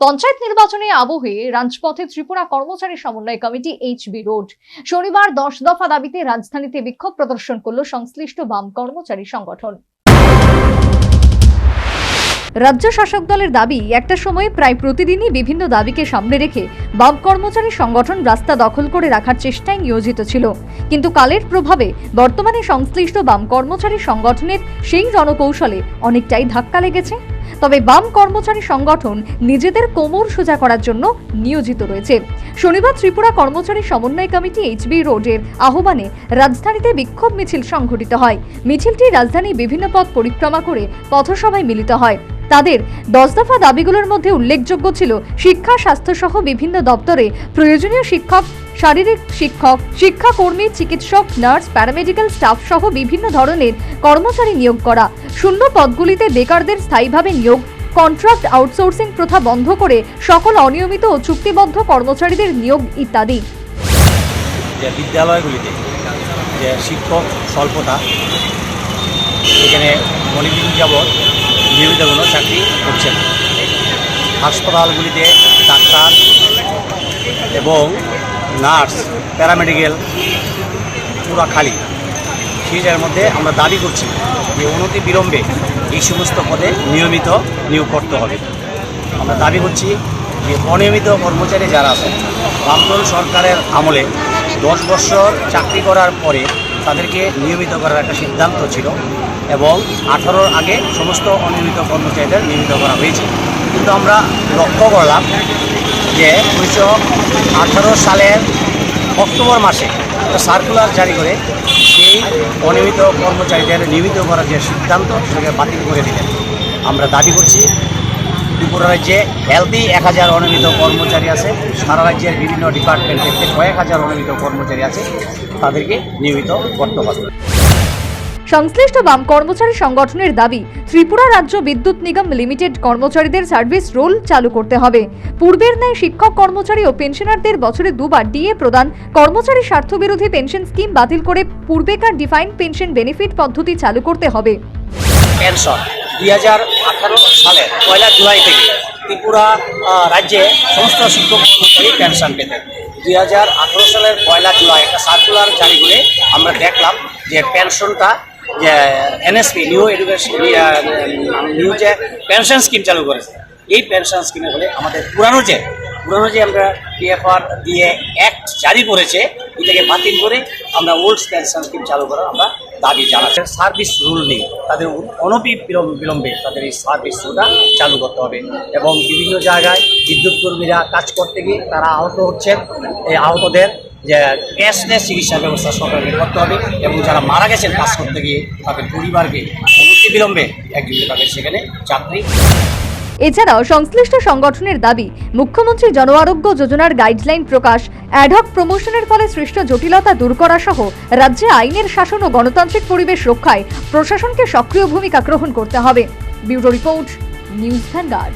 পঞ্চায়েত নির্বাচনে আবহে রাজপথে ত্রিপুরা কর্মচারী সমন্বয় কমিটি এইচবি রোড শনিবার দশ দফা দাবিতে রাজধানীতে বিক্ষোভ প্রদর্শন করল সংশ্লিষ্ট বাম কর্মচারী সংগঠন। রাজ্য শাসক দলের দাবি, একটা সময়ে প্রায় প্রতিদিনই বিভিন্ন দাবিকে সামনে রেখে বাম কর্মচারী সংগঠন রাস্তা দখল করে রাখার চেষ্টায় নিয়োজিত ছিল। কিন্তু কালের প্রভাবে বর্তমানে সংশ্লিষ্ট বাম কর্মচারী সংগঠনের সেই রণকৌশলে অনেকটাই ধাক্কা লেগেছে। তবে বাম কর্মচারী সংগঠন নিজেদের কোমর সোজা করার জন্য নিয়োজিত রয়েছে। শনিবার ত্রিপুরা কর্মচারী সমন্বয় কমিটি এইচবি রোডের আহ্বানে রাজধানীতে বিক্ষোভ মিছিল সংঘটিত হয়। মিছিলটি রাজধানী বিভিন্ন পথ পরিক্রমা করে পথসভায় মিলিত হয়। তাদের দশ দফা দাবিগুলোর মধ্যে উল্লেখযোগ্য ছিল শিক্ষা, স্বাস্থ্যসহ বিভিন্ন দপ্তরে প্রয়োজনীয় শিক্ষক শারীরিক শিক্ষক, শিক্ষাকর্মী, চিকিৎসক, নার্স, প্যারামেডিক্যাল স্টাফ সহ বিভিন্ন ধরনের কর্মচারী নিয়োগ করা। শূন্য পদগুলিতে বেকারদের স্থায়ীভাবে নিয়োগ কন্ট্রাক্ট আউটসোর্সিং প্রথা বন্ধ করে সকল অনিয়মিত ও চুক্তিবদ্ধ কর্মচারীদের নিয়োগ ইত্যাদি। বিদ্যালয়গুলিতে যে শিক্ষক স্বল্পতা যাবৎ নিয়মিত কোনো চাকরি করছে না হাসপাতালগুলিতে ডাক্তার এবং নার্স, প্যারামেডিক্যাল, পুরা খালি। জায়গার মধ্যে আমরা দাবি করছি যে অনতি বিলম্বে এই সমস্ত পদে নিয়মিত নিয়োগ করতে হবে। আমরা দাবি করছি যে অনিয়মিত কর্মচারী যারা আছেন বামদল সরকারের আমলে দশ বছর চাকরি করার পরে তাদেরকে নিয়মিত করার একটা সিদ্ধান্ত ছিল এবং আঠারোর আগে সমস্ত অনিয়মিত কর্মচারীদের নিয়মিত করা হয়েছে। কিন্তু আমরা লক্ষ্য করলাম যে উনিশশো আঠারো সালের অক্টোবর মাসে একটা সার্কুলার জারি করে সেই অনিয়মিত কর্মচারীদের নিয়মিত করার যে সিদ্ধান্ত সেটাকে বাতিল করে দিলেন। আমরা দাবি করছি ত্রিপুরা রাজ্যে হেলদি এক হাজার অনিয়মিত কর্মচারী আছে, সারা রাজ্যের বিভিন্ন ডিপার্টমেন্ট কয়েক হাজার অনিয়মিত কর্মচারী আছে, তাদেরকে নিয়মিত করতে হবে। সংশ্লিষ্ট বাম কর্মচারী সংগঠনের দাবি, ত্রিপুরা রাজ্য বিদ্যুৎ নিগম লিমিটেড কর্মচারীদের সার্ভিস রোল চালু করতে হবে। পূর্বের ন্যায় শিক্ষক কর্মচারী ও পেনশনারদের বছরে দুবার ডিএ প্রদান, কর্মচারী স্বার্থবিরোধী পেনশন স্কিম বাতিল করে পূর্বেকার ডিফাইন পেনশন বেনিফিট পদ্ধতি চালু করতে হবে। পেনশন দুই পয়লা জুলাই থেকে ত্রিপুরা রাজ্যে সমস্ত শিক্ষক কর্মচারী পেনশন পেতেন দুই হাজার আঠারো সালের পয়লা জুলাই একটা সার্কুলার জারি করে আমরা দেখলাম যে পেনশনটা যে এনএসপি নিউ এডুকেশন নিউ যে পেনশন স্কিম চালু করেছে, এই পেনশন স্কিমে হলে আমাদের পুরানো যে পুরানো যে আমরা পিএফআর দিয়ে অ্যাক্ট জারি করেছে, এটাকে বাতিল করে আমরা ওল্ড পেনশন স্কিম চালু করার আমরা দাবি জানাচ্ছি। সার্ভিস রুল নেই। তাদের অনপি বিলম- বিলম্বে তাদের এই সার্ভিস রুলটা চালু করতে হবে। এবং বিভিন্ন জায়গায় বিদ্যুৎ কর্মীরা কাজ করতে গিয়ে তারা আহত হচ্ছেন। এই আহতদের যে ক্যাশলেস চিকিৎসা ব্যবস্থা সরকারকে করতে হবে এবং যারা মারা গেছেন কাজ করতে গিয়ে তাদের পরিবারকে অনতি বিলম্বে একদিকে তাদের সেখানে চাকরি। এছাড়াও সংশ্লিষ্ট সংগঠনের দাবি, মুখ্যমন্ত্রী জন আরোগ্য যোজনার গাইডলাইন প্রকাশ অ্যাডহক প্রমোশনের ফলে সৃষ্ট জটিলতা দূর করা সহ রাজ্যে আইনের শাসন ও গণতান্ত্রিক পরিবেশ রক্ষায় প্রশাসনকে সক্রিয় ভূমিকা গ্রহণ করতে হবে। Bureau report, news vanguard.